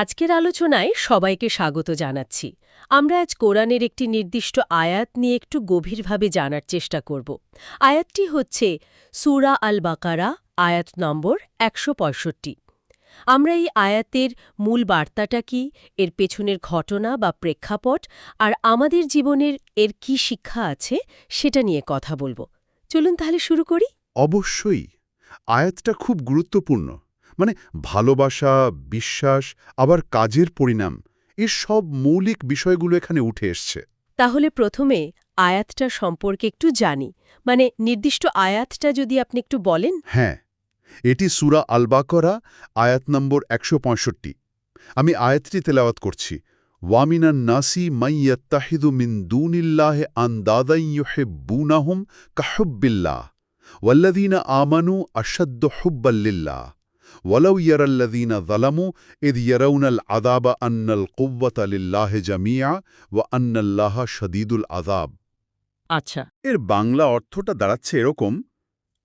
আজকের আলোচনায় সবাইকে স্বাগত জানাচ্ছি। আমরা আজ কোরআনের একটি নির্দিষ্ট আয়াত নিয়ে একটু গভীরভাবে জানার চেষ্টা করব। আয়াতটি হচ্ছে সুরা আল বাকারা আয়াত নম্বর একশো পঁয়ষট্টি। আমরা এই আয়াতের মূল বার্তাটা কি, এর পেছনের ঘটনা বা প্রেক্ষাপট, আর আমাদের জীবনের এর কি শিক্ষা আছে, সেটা নিয়ে কথা বলব। চলুন তাহলে শুরু করি। অবশ্যই, আয়াতটা খুব গুরুত্বপূর্ণ। মানে ভালোবাসা বিশ্বাস আবার কাজের পরিণাম এর সব মৌলিক বিষয়গুলো এখানে উঠে এসছে। তাহলে প্রথমে আয়াতটা সম্পর্কে একটু জানি। মানে নির্দিষ্ট আয়াতটা যদি আপনি একটু বলেন। হ্যাঁ এটি সুরা আলবাকরা আয়াত নম্বর একশো পঁয়ষট্টি। আমি আয়াতটি তেলাওয়াত করছি। ওয়ামিনান নাসি মাইয়াত্তাহিদু মিন দুনিল্লাহে আন্দাদাইয়ুহিব্বুনাহুম কাহুব্বিল্লাহ। ওয়াল্লাযীনা আমানু আশাদ্দু হুব্বাল্লিল্লাহ ওয়ালাউ ইয়ারাল্লাযীনা যালামু ইদ ইয়ারাউনাল আযাবা আন্নাল কুওয়াতা লিল্লাহি জামিআ ওয়া আন্নাল্লাহা শাদীদুল আযাব আচ্ছা। এর বাংলা অর্থটা দাঁড়াচ্ছে এরকম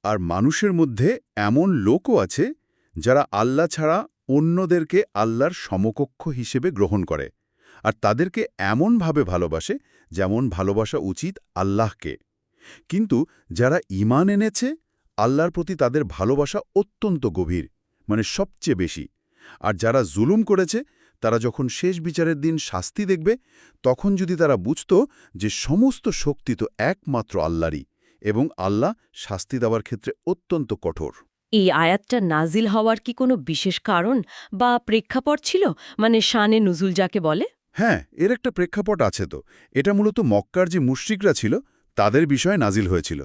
আর মানুষের মধ্যে এমন লোকও আছে যারা আল্লাহ ছাড়া অন্যদেরকে আল্লাহর সমকক্ষ হিসেবে গ্রহণ করে আর তাদেরকে এমনভাবে ভালোবাসে যেমন ভালোবাসা উচিত আল্লাহকে। কিন্তু যারা ইমান এনেছে আল্লাহর প্রতি তাদের ভালোবাসা অত্যন্ত গভীর। মানে সবচেয়ে বেশি। আর যারা জুলুম করেছে তারা যখন শেষ বিচারের দিন শাস্তি দেখবে তখন যদি তারা বুঝত যে সমস্ত শক্তি তো একমাত্র আল্লাহরই এবং আল্লাহ শাস্তি দেওয়ার ক্ষেত্রে অত্যন্ত কঠোর। এই আয়াতটা নাজিল হওয়ার কি কোনো বিশেষ কারণ বা প্রেক্ষাপট ছিল? মানে শানে নুজুল যাকে বলে? হ্যাঁ এর একটা প্রেক্ষাপট আছে তো। এটা মূলত মক্কার যে মুশ্রিকরা ছিল তাদের বিষয়ে নাজিল হয়েছিল।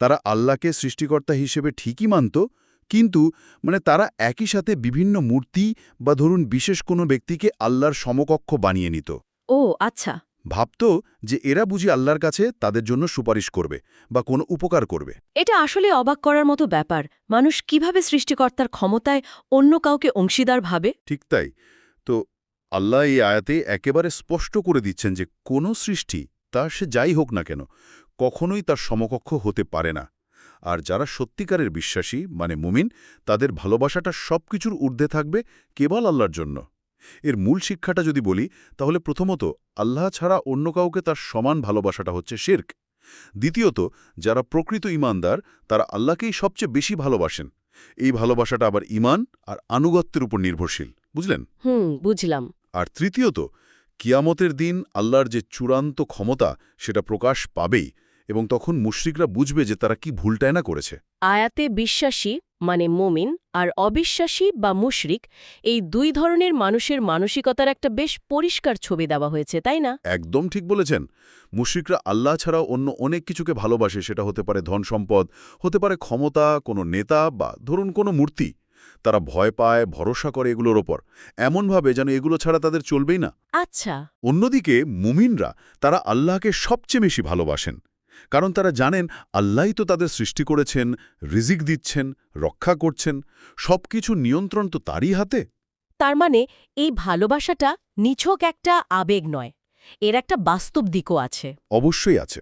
তারা আল্লাহকে সৃষ্টিকর্তা হিসেবে ঠিকই মানত কিন্তু মানে তারা একই সাথে বিভিন্ন মূর্তি বা ধরুন বিশেষ কোনো ব্যক্তিকে আল্লাহর সমকক্ষ বানিয়ে নিত। ও আচ্ছা। ভাবত যে এরা বুঝি আল্লাহর কাছে তাদের জন্য সুপারিশ করবে বা কোনো উপকার করবে। এটা আসলে অবাক করার মতো ব্যাপার। মানুষ কীভাবে সৃষ্টিকর্তার ক্ষমতায় অন্য কাউকে অংশীদার ভাবে? ঠিক তাই। তো আল্লাহ এই আয়াতে একেবারে স্পষ্ট করে দিচ্ছেন যে কোনো সৃষ্টি তা সে যাই হোক না কেন কখনোই তার সমকক্ষ হতে পারে না। আর যারা সত্যিকারের বিশ্বাসী মানে মুমিন তাদের ভালোবাসাটা সবকিছুর ঊর্ধ্বে থাকবে কেবল আল্লাহর জন্য। এর মূল শিক্ষাটা যদি বলি তাহলে প্রথমত আল্লাহ ছাড়া অন্য কাউকে তার সমান ভালোবাসাটা হচ্ছে শির্ক। দ্বিতীয়ত যারা প্রকৃত ইমানদার তারা আল্লাহকেই সবচেয়ে বেশি ভালোবাসেন। এই ভালোবাসাটা আবার ইমান আর আনুগত্যের উপর নির্ভরশীল বুঝলেন? হুম বুঝলাম। আর তৃতীয়ত কিয়ামতের দিন আল্লাহর যে চূড়ান্ত ক্ষমতা সেটা প্রকাশ পাবেই। এবং তখন মুশ্রিকরা বুঝবে যে তারা কি ভুলটায় না করেছে। আয়াতে বিশ্বাসী মানে মোমিন আর অবিশ্বাসী বা মুশরিক এই দুই ধরনের মানুষের মানসিকতার একটা বেশ পরিষ্কার ছবি দেওয়া হয়েছে তাই না? একদম ঠিক বলেছেন। মুশরিকরা আল্লাহ ছাড়াও অন্য অনেক কিছুকে ভালোবাসে সেটা হতে পারে ধন সম্পদ হতে পারে ক্ষমতা কোনো নেতা বা ধরুন কোনো মূর্তি। তারা ভয় পায় ভরসা করে এগুলোর ওপর। এমনভাবে যেন এগুলো ছাড়া তাদের চলবেই না। আচ্ছা। অন্যদিকে মুমিনরা তারা আল্লাহকে সবচেয়ে বেশি ভালোবাসেন। কারণ তারা জানেন আল্লাহই তো তাদের সৃষ্টি করেছেন রিজিক দিচ্ছেন রক্ষা করছেন সবকিছু নিয়ন্ত্রণ তো তারই হাতে। তার মানে এই ভালোবাসাটা নিছক একটা আবেগ নয় এর একটা বাস্তব দিকও আছে। অবশ্যই আছে।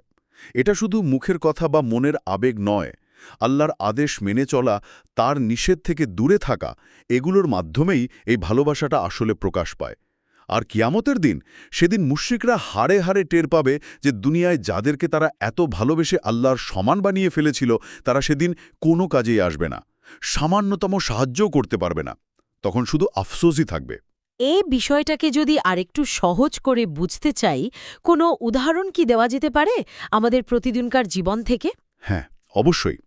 এটা শুধু মুখের কথা বা মনের আবেগ নয় আল্লাহর আদেশ মেনে চলা তার নিষেধ থেকে দূরে থাকা এগুলোর মাধ্যমেই এই ভালোবাসাটা আসলে প্রকাশ পায়। আর কিয়ামতের দিন সেদিন মুশ্রিকরা হাড়ে হাড়ে টের পাবে যে দুনিয়ায় যাদেরকে তারা এত ভালোবেসে আল্লাহর সমান বানিয়ে ফেলেছিল তারা সেদিন কোনো কাজেই আসবে না সামান্যতম সাহায্যও করতে পারবে না তখন শুধু আফসোসই থাকবে। এই বিষয়টাকে যদি আরেকটু সহজ করে বুঝতে চাই কোনো উদাহরণ কি দেওয়া যেতে পারে আমাদের প্রতিদিনকার জীবন থেকে? হ্যাঁ অবশ্যই।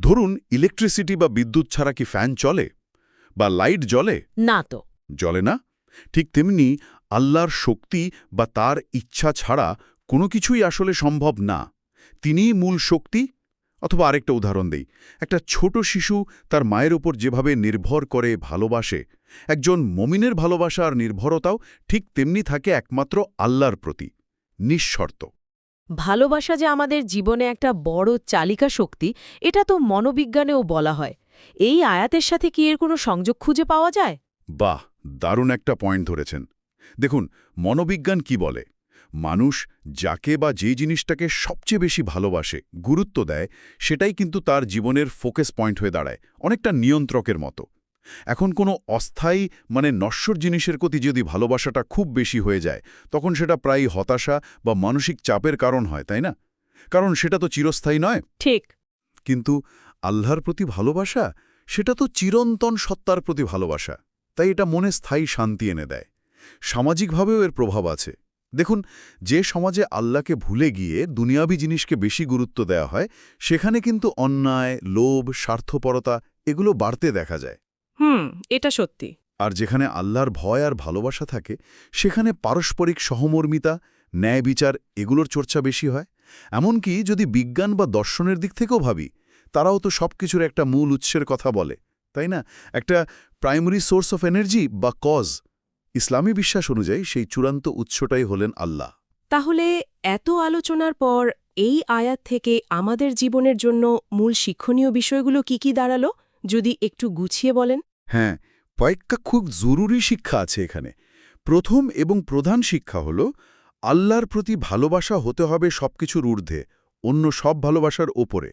ধরুন ইলেকট্রিসিটি বা বিদ্যুৎ ছাড়া কি ফ্যান চলে? বা লাইট জ্বলে? না তো। জ্বলে না? ঠিক তেমনি আল্লাহর শক্তি বা তার ইচ্ছা ছাড়া কোনো কিছুই আসলে সম্ভব না। তিনিই মূল শক্তি। অথবা আরেকটা উদাহরণ দেই। একটা ছোট শিশু তার মায়ের ওপর যেভাবে নির্ভর করে ভালোবাসে একজন মমিনের ভালোবাসা আর নির্ভরতাও ঠিক তেমনি থাকে একমাত্র আল্লাহর প্রতি নিঃশর্ত। ভালোবাসা যে আমাদের জীবনে একটা বড় চালিকা শক্তি এটা তো মনোবিজ্ঞানেও বলা হয়। এই আয়াতের সাথে কি এর কোনো সংযোগ খুঁজে পাওয়া যায়? বাহ! দারুণ একটা পয়েন্ট ধরেছেন। দেখুন মনোবিজ্ঞান কি বলে? মানুষ যাকে বা যে জিনিসটাকে সবচেয়ে বেশি ভালোবাসে গুরুত্ব দেয় সেটাই কিন্তু তার জীবনের ফোকাস পয়েন্ট হয়ে দাঁড়ায় অনেকটা নিয়ন্ত্রকের মতো। এখন কোনো অস্থায়ী মানে নশ্বর জিনিসের প্রতি যদি ভালোবাসাটা খুব বেশি হয়ে যায় তখন সেটা প্রায় হতাশা বা মানসিক চাপের কারণ হয় তাই না? কারণ সেটা তো চিরস্থায়ী নয়। ঠিক। কিন্তু আল্লাহর প্রতি ভালোবাসা? সেটা তো চিরন্তন সত্তার প্রতি ভালোবাসা। তাই এটা মনে স্থায়ী শান্তি এনে দেয়। সামাজিকভাবেও এর প্রভাব আছে। দেখুন যে সমাজে আল্লাহকে ভুলে গিয়ে দুনিয়াবি জিনিসকে বেশি গুরুত্ব দেওয়া হয় সেখানে কিন্তু অন্যায় লোভ স্বার্থপরতা এগুলো বাড়তে দেখা যায়। হুম এটা সত্যি। আর যেখানে আল্লাহর ভয় আর ভালোবাসা থাকে সেখানে পারস্পরিক সহমর্মিতা ন্যায় বিচার এগুলোর চর্চা বেশি হয়। এমনকি যদি বিজ্ঞান বা দর্শনের দিক থেকেও ভাবি তারাও তো সব কিছুর একটা মূল উৎসের কথা বলে। তাই না? একটা প্রাইমারি সোর্স অফ এনার্জি বা কজ ইসলামী বিশ্বাস অনুযায়ী সেই চূড়ান্ত উৎসটাই হলেন আল্লাহ। তাহলে এত আলোচনার পর এই আয়াত থেকে আমাদের জীবনের জন্য মূল শিক্ষণীয় বিষয়গুলো কি কি দাঁড়াল? যদি একটু গুছিয়ে বলেন। হ্যাঁ কয়েকটা খুব জরুরি শিক্ষা আছে এখানে। প্রথম এবং প্রধান শিক্ষা হল আল্লাহর প্রতি ভালোবাসা হতে হবে সবকিছুর ঊর্ধ্বে অন্য সব ভালোবাসার ওপরে।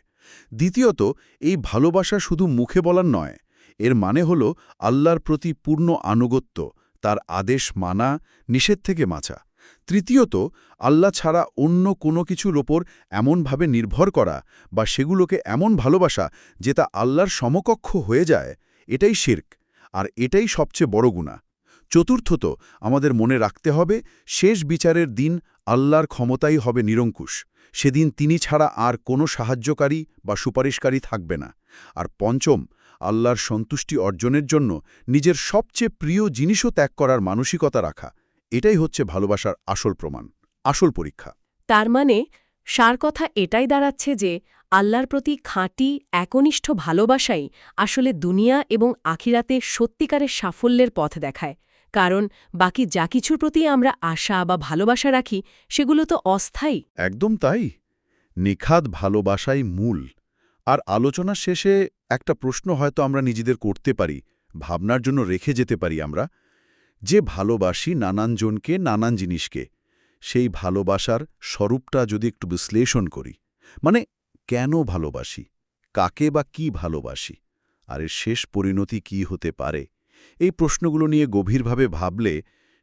দ্বিতীয়ত এই ভালোবাসা শুধু মুখে বলার নয় এর মানে হল আল্লাহর প্রতি পূর্ণ আনুগত্য, তার আদেশ মানা, নিষেধ থেকে মাছা তৃতীয়ত, আল্লাহ ছাড়া অন্য কোনো কিছুর ওপর এমনভাবে নির্ভর করা বা সেগুলোকে এমন ভালোবাসা যে তা আল্লাহর সমকক্ষ হয়ে যায়, এটাই শির্ক, আর এটাই সবচেয়ে বড় গুণা চতুর্থত, আমাদের মনে রাখতে হবে, শেষ বিচারের দিন আল্লাহর ক্ষমতাই হবে নিরঙ্কুশ, সেদিন তিনি ছাড়া আর কোনো সাহায্যকারী বা সুপারিশকারী থাকবে না। আর পঞ্চম, আল্লাহর সন্তুষ্টি অর্জনের জন্য নিজের সবচেয়ে প্রিয় জিনিসও ত্যাগ করার মানসিকতা রাখা, এটাই হচ্ছে ভালোবাসার আসল প্রমাণ, আসল পরীক্ষা। তার মানে সার কথা এটাই দাঁড়াচ্ছে যে, আল্লাহর প্রতি খাঁটি, একনিষ্ঠ ভালোবাসাই আসলে দুনিয়া এবং আখিরাতে সত্যিকারের সাফল্যের পথ দেখায়। কারণ বাকি যা কিছুর প্রতি আমরা আশা বা ভালোবাসা রাখি, সেগুলো তো অস্থায়ী। একদম তাই। নিখাদ ভালোবাসাই মূল। আর আলোচনা শেষে একটা প্রশ্ন হয়তো আমরা নিজেদের করতে পারি, ভাবনার জন্য রেখে যেতে পারি আমরা। যে ভালোবাসি নানানজনকে নানান জিনিসকে, সেই ভালোবাসার স্বরূপটা যদি একটু বিশ্লেষণ করি। মানে কেন ভালোবাসি? কাকে বা কি ভালোবাসি? আর এর শেষ পরিণতি কি হতে পারে? এই প্রশ্নগুলো নিয়ে গভীরভাবে ভাবলে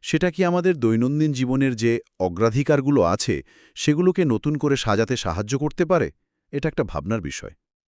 সেটা কি আমাদের দৈনন্দিন জীবনের যে অগ্রাধিকারগুলো আছে সেগুলোকে নতুন করে সাজাতে সাহায্য করতে পারে? এটা একটা ভাবনার বিষয়।